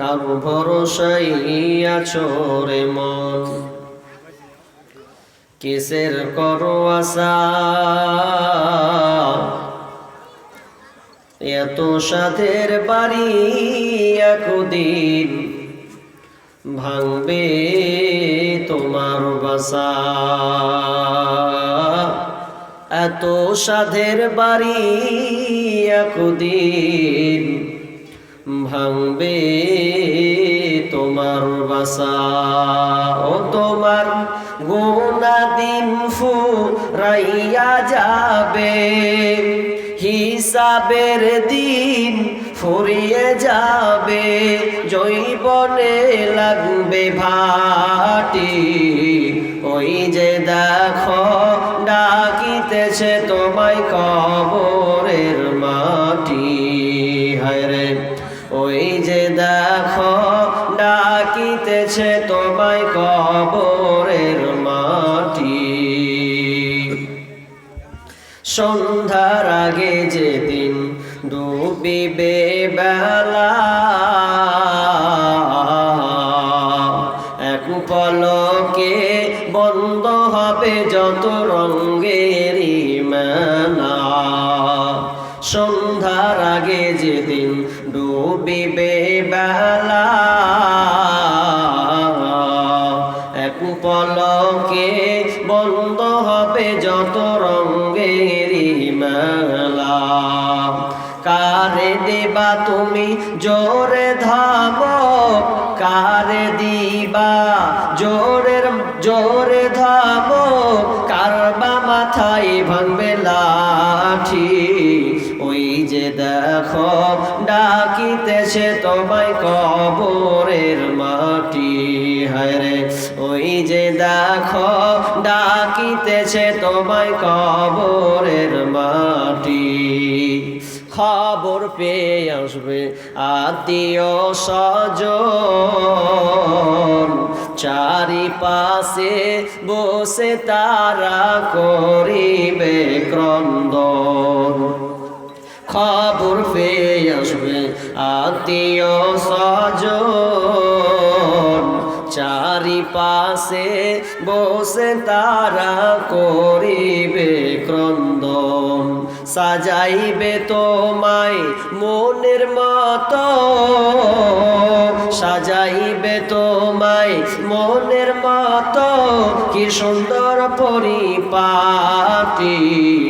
কারও ভরসাই আছো রে মন? কিসের করো আশা? এত সাধের বাড়ি একদিন ভাঙবে তোমার বাসা। এত সাধের বাড়ি একদিন ভাঙবে তোমার বাসা। ও তোমার গোনা দিন ফু রাইয়া যাবে, হিসাবের দিন ফুরিয়ে যাবে জৈবনে লাগবে ভাটি। ওই যে দেখো, ডাকিতেছে তোমায় কবরের মাটি। হায় রে। ওই যে দেখো, ডাকিতেছে তোমায় কবরের মাটি। সন্ধ্যার আগে যেদিন ডুবিবে বেলা, এক পলকে বন্ধ হবে যত রঙ্গেরই মেলা। সন্ধ্যার আগে যেদিন ডুবিবে বেলা। এক বন্ধ হবে যত রঙ্গেরই মেলা। কারে দেবা তুমি জোরে ধাম কারে দিবা জোরের, জোরে ধাম কারবা মাথায় ভাঙবে লাঠি, ওই যে দেখো ডাকিতেছে তোমায় কবরের মাটি। হায় রে, ওই যে দেখো ডাকিতেছে তোমায় কবরের মাটি। খবর পেয়ে আসবে আত্মীয় স্বজন। চারিপাশে বসে তারা করিবে ক্রন্দন। খবর পেয়ে আসবে আত্মীয় স্বজন। চারিপাশে বসে তারা করিবে ক্রন্দন। সাজাইবে তোমায় মনের মতো। সাজাইবে তোমায় মনের মতো। কি সুন্দর পরিপাটি। ওই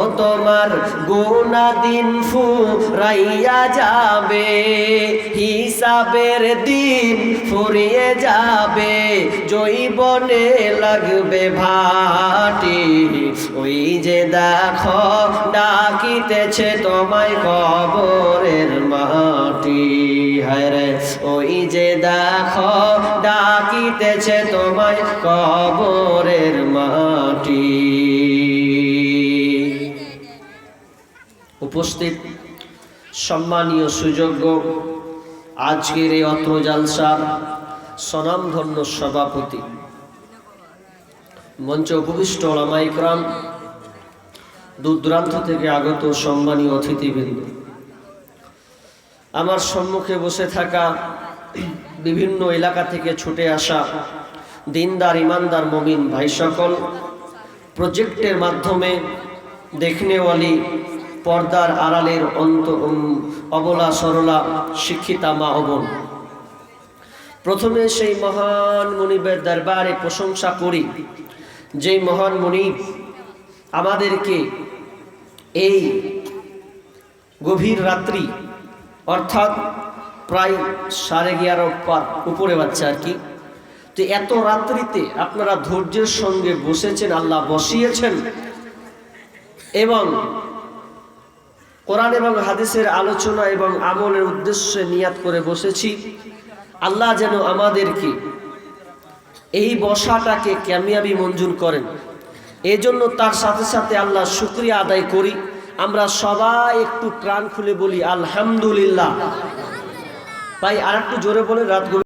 ও তোমার গুনা দিন ফু রাইয়া যাবে, হিসাবের দিন ফুরিয়ে যাবে জৈবনে লাগবে ভাটি। ওই যে দেখো, ডাকিতেছে তোমায় কবরের মাটি। হায় রে, ওই যে দেখো, ডাকিতেছে তোমায় কবরের মাটি। উপস্থিত সম্মানীয় সুযোগ্য আজকের এই অত্র জালসার স্বনামধন্য সভাপতি, মঞ্চে উপবিষ্ট ওলামাইকরাম দূর দূরান্ত থেকে আগত সম্মানীয় অতিথিবৃন্দ। আমার সম্মুখে বসে থাকা বিভিন্ন এলাকা থেকে ছুটে আসা দিনদার, ইমানদার, মমিন ভাই সকল প্রজেক্টের মাধ্যমে দেখনেওয়ালি পর্দার আড়ালের অন্ত অবলা সরলা শিক্ষিতা মা অবন প্রথমে সেই মহান মনিবের দরবারে প্রশংসা করি। যেই মহান মনিব আমাদেরকে এই গভীর রাত্রি, অর্থাৎ প্রায় সাড়ে এগারো পার, উপরে বাচ্চা আর কি, তো এত রাত্রিতে আপনারা ধৈর্যের সঙ্গে বসেছেন, আল্লাহ বসিয়েছেন এবং কোরআন এবং হাদিসের আলোচনা এবং আমলের উদ্দেশ্যে নিয়াত করে বসেছি। আল্লাহ যেন আমাদেরকে এই বসাটাকে ক্যামিয়াবি মঞ্জুর করেন। এই জন্য তার সাথে সাথে আল্লাহ শুক্রিয়া আদায় করি। আমরা সবাই একটু প্রাণ খুলে বলি, আলহামদুলিল্লাহ। ভাই আর একটু জোরে বলে রাত